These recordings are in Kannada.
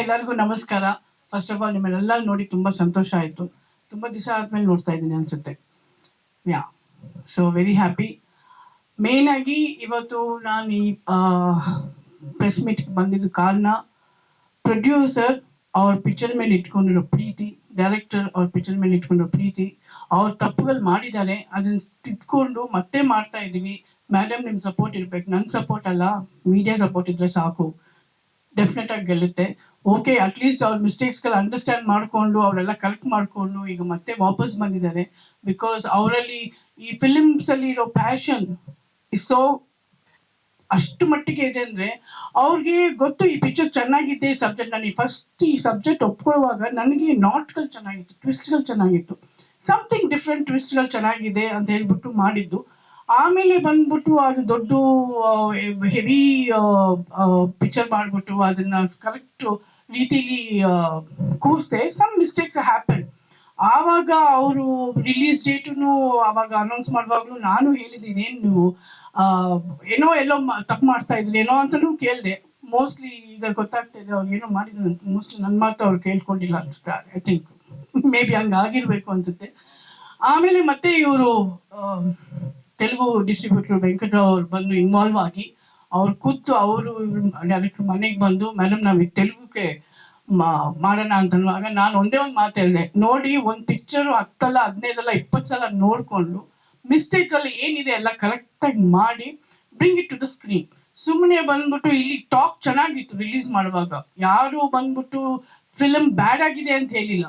ಎಲ್ಲರಿಗೂ ನಮಸ್ಕಾರ. ಫಸ್ಟ್ ಆಫ್ ಆಲ್ ನಿಮ್ಮನ್ನೆಲ್ಲ ನೋಡಿ ತುಂಬಾ ಸಂತೋಷ ಆಯ್ತು. ತುಂಬಾ ದಿವಸ ಆದ್ಮೇಲೆ ನೋಡ್ತಾ ಇದ್ದೀನಿ ಅನ್ಸುತ್ತೆ. Yeah so very happy main ಆಗಿ ಇವತ್ತು ನಾನು ಈ ಪ್ರೆಸ್ ಮೀಟ್ ಬಂದಿದ್ದ ಕಾರಣ ಪ್ರೊಡ್ಯೂಸರ್ ಅವ್ರ ಪಿಕ್ಚರ್ ಮೇಲೆ ಇಟ್ಕೊಂಡಿರೋ ಪ್ರೀತಿ ಡೈರೆಕ್ಟರ್ ಅವ್ರ ಪಿಕ್ಚರ್ ಮೇಲೆ ಇಟ್ಕೊಂಡಿರೋ ಪ್ರೀತಿ, ಅವ್ರ ತಪ್ಪುಗಳು ಮಾಡಿದ್ದಾರೆ. ಅದನ್ನ ತಿದ್ಕೊಂಡು ಮತ್ತೆ ಮಾಡ್ತಾ ಇದೀವಿ. ಮೇಡಮ್ ನಿಮ್ ಸಪೋರ್ಟ್ ಇರ್ಬೇಕು. ನನ್ ಸಪೋರ್ಟ್ ಅಲ್ಲ. ಮೀಡಿಯಾ ಸಪೋರ್ಟ್ ಇದ್ರೆ ಸಾಕು. ಡೆಫಿನೆಟ್ ಆಗಿ ಗೆಲ್ಲುತ್ತೆ. ಓಕೆ ಅಟ್ಲೀಸ್ಟ್ ಅವ್ರ ಮಿಸ್ಟೇಕ್ಸ್ಗಳು ಅಂಡರ್ಸ್ಟ್ಯಾಂಡ್ ಮಾಡಿಕೊಂಡು, ಅವರೆಲ್ಲ ಕಲೆಕ್ಟ್ ಮಾಡಿಕೊಂಡು ಈಗ ಮತ್ತೆ ವಾಪಸ್ ಬಂದಿದ್ದಾರೆ. ಬಿಕಾಸ್ ಅವರಲ್ಲಿ ಈ ಫಿಲಿಮ್ಸ್ ಅಲ್ಲಿ ಇರೋ ಪ್ಯಾಷನ್ ಸೊ ಅಷ್ಟು ಮಟ್ಟಿಗೆ ಇದೆ ಅಂದ್ರೆ ಅವ್ರಿಗೆ ಗೊತ್ತು ಈ ಪಿಕ್ಚರ್ ಚೆನ್ನಾಗಿದೆ ಸಬ್ಜೆಕ್ಟ್ ನಾನು ಫಸ್ಟ್ ಈ ಸಬ್ಜೆಕ್ಟ್ ಒಪ್ಕೊಳ್ಳುವಾಗ ನನಗೆ ನಾಟ್ಗಳು ಚೆನ್ನಾಗಿತ್ತು ಟ್ವಿಸ್ಟ್ಗಳು ಚೆನ್ನಾಗಿತ್ತು. ಸಮಥಿಂಗ್ ಡಿಫ್ರೆಂಟ್ ಟ್ವಿಸ್ಟ್ಗಳು ಚೆನ್ನಾಗಿದೆ ಅಂತ ಹೇಳ್ಬಿಟ್ಟು ಮಾಡಿದ್ದು. ಆಮೇಲೆ ಬಂದ್ಬಿಟ್ಟು ಅದು ದೊಡ್ಡ ಹೆವಿ ಪಿಕ್ಚರ್ ಮಾಡಿಬಿಟ್ಟು ಅದನ್ನ ಕರೆಕ್ಟ್ ರೀತಿಲಿ ಕೂರಿಸ್ದೆ ಸಮ್ ಮಿಸ್ಟೇಕ್ಸ್ ಹ್ಯಾಪನ್ ಆವಾಗ ಅವರು ರಿಲೀಸ್ ಡೇಟನ್ನು ಆವಾಗ ಅನೌನ್ಸ್ ಮಾಡುವಾಗಲೂ ನಾನು ಹೇಳಿದ್ದೀನಿ ಏನು ನೀವು ಏನೋ ಎಲ್ಲೋ ತಪ್ಪು ಮಾಡ್ತಾ ಇದ್ರಿ, ಏನೋ ಅಂತಲೂ ಕೇಳಿದೆ. ಮೋಸ್ಟ್ಲಿ ಈಗ ಗೊತ್ತಾಗ್ತಾ ಇದೆ ಅವ್ರು ಏನೋ ಮಾಡಿದ್ರು ಅಂತ ಮೋಸ್ಟ್ಲಿ ನನ್ನ ಮಾತು ಅವ್ರು ಕೇಳ್ಕೊಂಡಿಲ್ಲ ಅನಿಸ್ತಾ ಐ ಥಿಂಕ್ ಮೇ ಬಿ ಹಂಗೆ ಆಗಿರ್ಬೇಕು ಅನ್ಸುತ್ತೆ. ಆಮೇಲೆ ಮತ್ತೆ ಇವರು ತೆಲುಗು ಡಿಸ್ಟ್ರಿಬ್ಯೂಟರ್ ವೆಂಕಟರಾವ್ ಅವ್ರು ಬಂದು ಇನ್ವಾಲ್ವ್ ಆಗಿ ಅವ್ರು ಕೂತು ಅವರು ಡೈರೆಕ್ಟರ್ ಮನೆಗೆ ಬಂದು ಮೇಡಮ್ ನಾವು ತೆಲುಗುಗೆ ಮಾಡೋಣ ಅಂತನ್ನುವಾಗ ನಾನು ಒಂದೇ ಒಂದು ಮಾತು ಹೇಳಿದೆ. ನೋಡಿ, ಒಂದು ಪಿಕ್ಚರು ಹತ್ತಲ್ಲ, ಹದಿನೈದಲ್ಲ, ಇಪ್ಪತ್ತು ಸಲ ನೋಡಿಕೊಂಡು ಮಿಸ್ಟೇಕಲ್ಲಿ ಏನಿದೆ ಎಲ್ಲ ಕರೆಕ್ಟಾಗಿ ಮಾಡಿ bring it to the screen ಸುಮ್ಮನೆ ಬಂದ್ಬಿಟ್ಟು ಇಲ್ಲಿ ಟಾಕ್ ಚೆನ್ನಾಗಿತ್ತು ರಿಲೀಸ್ ಮಾಡುವಾಗ. ಯಾರು ಬಂದ್ಬಿಟ್ಟು ಫಿಲಮ್ ಬ್ಯಾಡ್ ಆಗಿದೆ ಅಂತ ಹೇಳಿಲ್ಲ.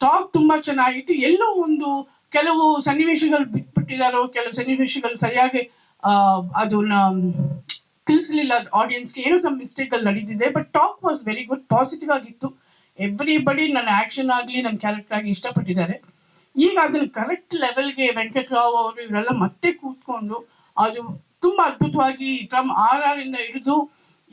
ಟಾಕ್ ತುಂಬಾ ಚೆನ್ನಾಗಿತ್ತು. ಎಲ್ಲೋ ಒಂದು ಕೆಲವು ಸನ್ನಿವೇಶಗಳು ಬಿಟ್ಬಿಟ್ಟಿದಾರೋ, ಕೆಲವು ಸನ್ನಿವೇಶಗಳು ಸರಿಯಾಗಿ ಅದನ್ನ ತಿಳಿಸ್ಲಿಲ್ಲ ಆಡಿಯನ್ಸ್ಗೆ ಏನೋ ಸಮ್ ಮಿಸ್ಟೇಕ್ ಅಲ್ಲಿ ನಡೀತಿದೆ but talk was very good positive ಆಗಿತ್ತು. ಎವ್ರಿಬಡಿ ನನ್ನ ಆಕ್ಷನ್ ಆಗಲಿ, ನನ್ನ ಕ್ಯಾರೆಕ್ಟರ್ ಆಗಿ ಇಷ್ಟಪಟ್ಟಿದ್ದಾರೆ. ಈಗ ಅದನ್ನ ಕರೆಕ್ಟ್ ಲೆವೆಲ್ಗೆ ವೆಂಕಟರಾವ್ ಅವರು ಇವರೆಲ್ಲ ಮತ್ತೆ ಕೂತ್ಕೊಂಡು, ಅದು ತುಂಬಾ ಅದ್ಭುತವಾಗಿ ಫ್ರಮ್ ಆರ್ ಆರ್ ಇಂದ ಹಿಡಿದು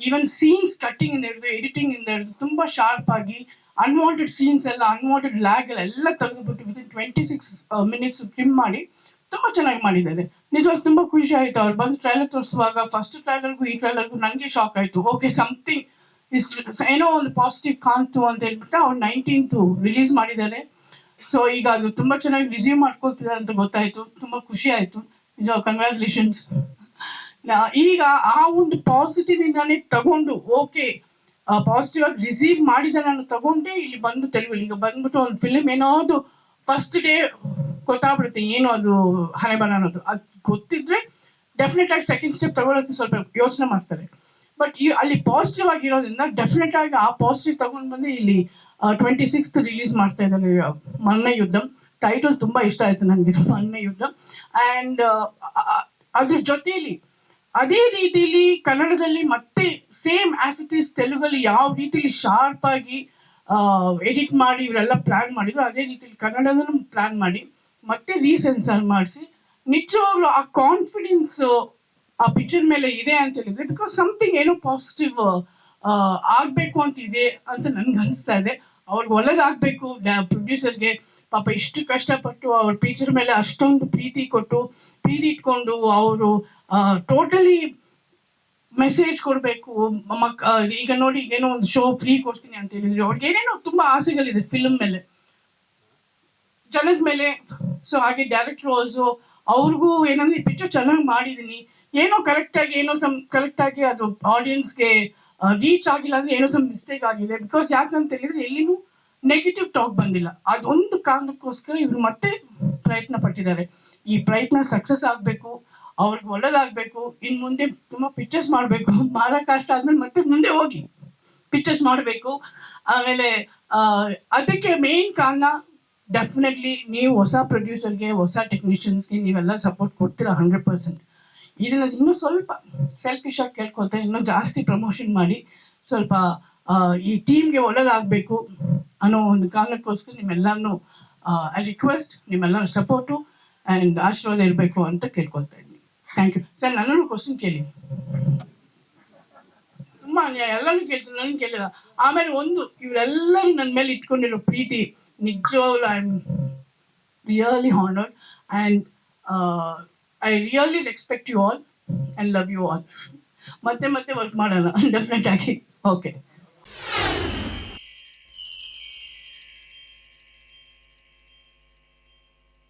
ಈವನ್ ಸೀನ್ಸ್ ಕಟ್ಟಿಂಗ್ ಇಂದ ಹಿಡಿದು ಎಡಿಟಿಂಗ್ ಇಂದ ಹಿಡಿದು ತುಂಬಾ ಶಾರ್ಪ್ ಆಗಿ ಅನ್ವಾಂಟೆಡ್ ಸೀನ್ಸ್ ಎಲ್ಲ ಅನ್ವಾಂಟೆಡ್ ಲ್ಯಾಗ್ ಎಲ್ಲ ತೆಗೆದುಬಿಟ್ಟು within twenty six minutes trim ಮಾಡಿ ತುಂಬಾ ಚೆನ್ನಾಗಿ ಮಾಡಿದ್ದಾರೆ ನಿಜವಾಗ ತುಂಬಾ ಖುಷಿ ಆಯ್ತು ಅವ್ರು ಬಂದು ಟ್ರೈಲರ್ ತೋರಿಸುವಾಗ ಫಸ್ಟ್ ಟ್ರೈಲರ್ಗೂ ಈ ಟ್ರೈಲರ್ಗೂ ನನಗೆ ಶಾಕ್ ಆಯ್ತು ಓಕೆ ಸಮಥಿಂಗ್ ಇಸ್ ಏನೋ ಒಂದು ಪಾಸಿಟಿವ್ ಕಾಣ್ತು ಅಂತ ಹೇಳ್ಬಿಟ್ಟು ಅವ್ರು ನೈನ್ಟೀನ್ ರಿಲೀಸ್ ಮಾಡಿದ್ದಾರೆ. ಸೊ ಈಗ ಅದು ತುಂಬಾ ಚೆನ್ನಾಗಿ ರಿಸೀವ್ ಮಾಡ್ಕೊಳ್ತಿದ್ದಾರೆ ಅಂತ ಗೊತ್ತಾಯ್ತು ತುಂಬಾ ಖುಷಿ ಆಯ್ತು ನಿಜ ಕಂಗ್ರ್ಯಾಚುಲೇಷನ್ಸ್ ಈಗ ಆ ಒಂದು ಪಾಸಿಟಿವ್ ಇಂದಾನೆ ತಗೊಂಡು ಓಕೆ ಪಾಸಿಟಿವ್ ಆಗಿ ರಿಸೀವ್ ಮಾಡಿದ ನಾನು ತಗೊಂಡೇ, ಇಲ್ಲಿ ಬಂದು ತೆಲುಗು, ಈಗ ಬಂದ್ಬಿಟ್ಟು ಒಂದು ಫಿಲಿಮ್ ಏನಾದ್ರು ಫಸ್ಟ್ ಡೇ ಗೊತ್ತಾಗ್ಬಿಡುತ್ತೆ ಏನು ಅದು ಹಣೆ ಬರ ಅನ್ನೋದು. ಅದು ಗೊತ್ತಿದ್ರೆ ಡೆಫಿನೆಟ್ ಆಗಿ ಸೆಕೆಂಡ್ ಸ್ಟೆಪ್ ತಗೊಳ್ಳೋಕೆ ಸ್ವಲ್ಪ ಯೋಚನೆ ಮಾಡ್ತಾರೆ. ಬಟ್ ಈ ಅಲ್ಲಿ ಪಾಸಿಟಿವ್ ಆಗಿರೋದ್ರಿಂದ ಡೆಫಿನೆಟ್ ಆಗಿ ಆ ಪಾಸಿಟಿವ್ ತಗೊಂಡು ಬಂದು ಇಲ್ಲಿ ಟ್ವೆಂಟಿ ಸಿಕ್ಸ್ತ್ ರಿಲೀಸ್ ಮಾಡ್ತಾ ಇದ್ದಾರೆ ಮನ್ನ ಯುದ್ಧ. ಟೈಟಲ್ಸ್ ತುಂಬ ಇಷ್ಟ ಆಯಿತು ನನಗೆ ಮನ್ನ ಯುದ್ಧ. ಆ್ಯಂಡ್ ಅದ್ರ ಜೊತೆಯಲ್ಲಿ ಅದೇ ರೀತಿಯಲ್ಲಿ ಕನ್ನಡದಲ್ಲಿ ಮತ್ತೆ ಸೇಮ್ ಆಸಿಟೀಸ್ ತೆಲುಗಲ್ಲಿ ಯಾವ ರೀತಿಲಿ ಶಾರ್ಪ್ ಆಗಿ ಎಡಿಟ್ ಮಾಡಿ ಇವರೆಲ್ಲ ಪ್ಲಾನ್ ಮಾಡಿದ್ರು, ಅದೇ ರೀತಿಲಿ ಕನ್ನಡದನ್ನು ಪ್ಲಾನ್ ಮಾಡಿ, ಮತ್ತೆ ರೀಸೆನ್ಸರ್ ಮಾಡಿಸಿ. ನಿಜವಾಗ್ಲೂ ಆ ಕಾನ್ಫಿಡೆನ್ಸ್ ಆ ಪಿಕ್ಚರ್ ಮೇಲೆ ಇದೆ ಅಂತ ಹೇಳಿದ್ರೆ ಬಿಕಾಸ್ ಸಮಥಿಂಗ್ ಏನೋ ಪಾಸಿಟಿವ್ ಆಗ್ಬೇಕು ಅಂತ ಇದೆ ಅಂತ ನನ್ಗೆ ಅನಿಸ್ತಾ ಇದೆ. ಅವ್ರಿಗೆ ಒಳ್ಳೇದಾಗಬೇಕು. ಪ್ರೊಡ್ಯೂಸರ್ಗೆ ಪಾಪ ಇಷ್ಟು ಕಷ್ಟಪಟ್ಟು ಅವ್ರ ಪೀಚರ್ ಮೇಲೆ ಅಷ್ಟೊಂದು ಪ್ರೀತಿ ಕೊಟ್ಟು, ಪ್ರೀತಿ ಇಟ್ಕೊಂಡು ಅವರು ಟೋಟಲಿ ಮೆಸೇಜ್ ಕೊಡಬೇಕು. ಮಕ್ ಈಗ ನೋಡಿ ಏನೋ ಒಂದು ಶೋ ಫ್ರೀ ಕೊಡ್ತೀನಿ ಅಂತ ಹೇಳಿದ್ರು. ಅವ್ರಿಗೆ ಏನೇನೋ ತುಂಬಾ ಆಸೆಗಳಿದೆ ಫಿಲ್ಮ್ ಮೇಲೆ. ಜನದ ಮೇಲೆ. ಸೊ ಹಾಗೆ ಡೈರೆಕ್ಟರ್ ಆಲ್ಸೋ ಅವ್ರಿಗೂ ಏನಂದ್ರೆ ಪಿಕ್ಚರ್ ಚೆನ್ನಾಗಿ ಮಾಡಿದೀನಿ. ಏನೋ ಕರೆಕ್ಟ್ ಆಗಿ, ಏನೋ ಸಮ್ ಕರೆಕ್ಟ್ ಆಗಿ ಅದು ಆಡಿಯನ್ಸ್ಗೆ ರೀಚ್ ಆಗಿಲ್ಲ ಅಂದ್ರೆ ಏನೋ ಸಮ್ ಮಿಸ್ಟೇಕ್ ಆಗಿದೆ. ಬಿಕಾಸ್ ಯಾಕಂತ ಹೇಳಿದ್ರೆ ಎಲ್ಲಿನೂ ನೆಗೆಟಿವ್ ಟಾಕ್ ಬಂದಿಲ್ಲ. ಅದೊಂದು ಕಾರಣಕ್ಕೋಸ್ಕರ ಇವ್ರು ಮತ್ತೆ ಪ್ರಯತ್ನ ಪಟ್ಟಿದ್ದಾರೆ. ಈ ಪ್ರಯತ್ನ ಸಕ್ಸಸ್ ಆಗಬೇಕು, ಅವ್ರಿಗೆ ಒಳ್ಳೇದಾಗಬೇಕು ಇನ್ನು ಮುಂದೆ ತುಂಬಾ ಪಿಕ್ಚರ್ಸ್ ಮಾಡಬೇಕು ಕಷ್ಟ ಆದ್ಮೇಲೆ ಮತ್ತೆ ಮುಂದೆ ಹೋಗಿ ಪಿಕ್ಚರ್ಸ್ ಮಾಡಬೇಕು. ಆಮೇಲೆ ಅದಕ್ಕೆ ಮೇನ್ ಕಾರಣ ಡೆಫಿನೆಟ್ಲಿ ನೀವು ಹೊಸ ಪ್ರೊಡ್ಯೂಸರ್ಗೆ ಹೊಸ ಟೆಕ್ನಿಷಿಯನ್ಸ್ಗೆ ನೀವೆಲ್ಲ ಸಪೋರ್ಟ್ ಕೊಡ್ತೀರಾ ಹಂಡ್ರೆಡ್ ಪರ್ಸೆಂಟ್ ಇದನ್ನ ಇನ್ನೂ ಸ್ವಲ್ಪ ಸೆಲ್ಫಿಶ್ ಆಗಿ ಕೇಳ್ಕೊತ ಇನ್ನೂ ಜಾಸ್ತಿ ಪ್ರಮೋಷನ್ ಮಾಡಿ ಸ್ವಲ್ಪ ಈ ಟೀಮ್ಗೆ ಒಳ್ಳೇದಾಗಬೇಕು ಅನ್ನೋ ಒಂದು ಕಾರಣಕ್ಕೋಸ್ಕರ ನಿಮ್ಮೆಲ್ಲರನ್ನು ಐ ರಿಕ್ವೆಸ್ಟ್ ನಿಮ್ಮೆಲ್ಲರ ಸಪೋರ್ಟು ಆ್ಯಂಡ್ ಆಶೀರ್ವಾದ ಇರಬೇಕು ಅಂತ ಕೇಳ್ಕೊಳ್ತಾ ಇದ್ದೀನಿ. ಥ್ಯಾಂಕ್ ಯು ಸರ್, ನನ್ನನ್ನು ಕ್ವಶನ್ ಕೇಳಿ. ತುಂಬ ಎಲ್ಲರೂ ಕೇಳ್ತಾರೆ ನನಗೆ ಕೇಳಿಲ್ಲ ಆಮೇಲೆ ಒಂದು, ಇವರೆಲ್ಲರೂ ನನ್ನ ಮೇಲೆ ಇಟ್ಕೊಂಡಿರೋ ಪ್ರೀತಿ ನಿಜವಾಗ್ಲೂ I am really honoured and I really respect you all and love you all ಮತ್ತೆ ಮತ್ತೆ ವರ್ಕ್ ಮಾಡೋಣ ಡೆಫಿನೆಟ್ ಆಗಿ ಓಕೆ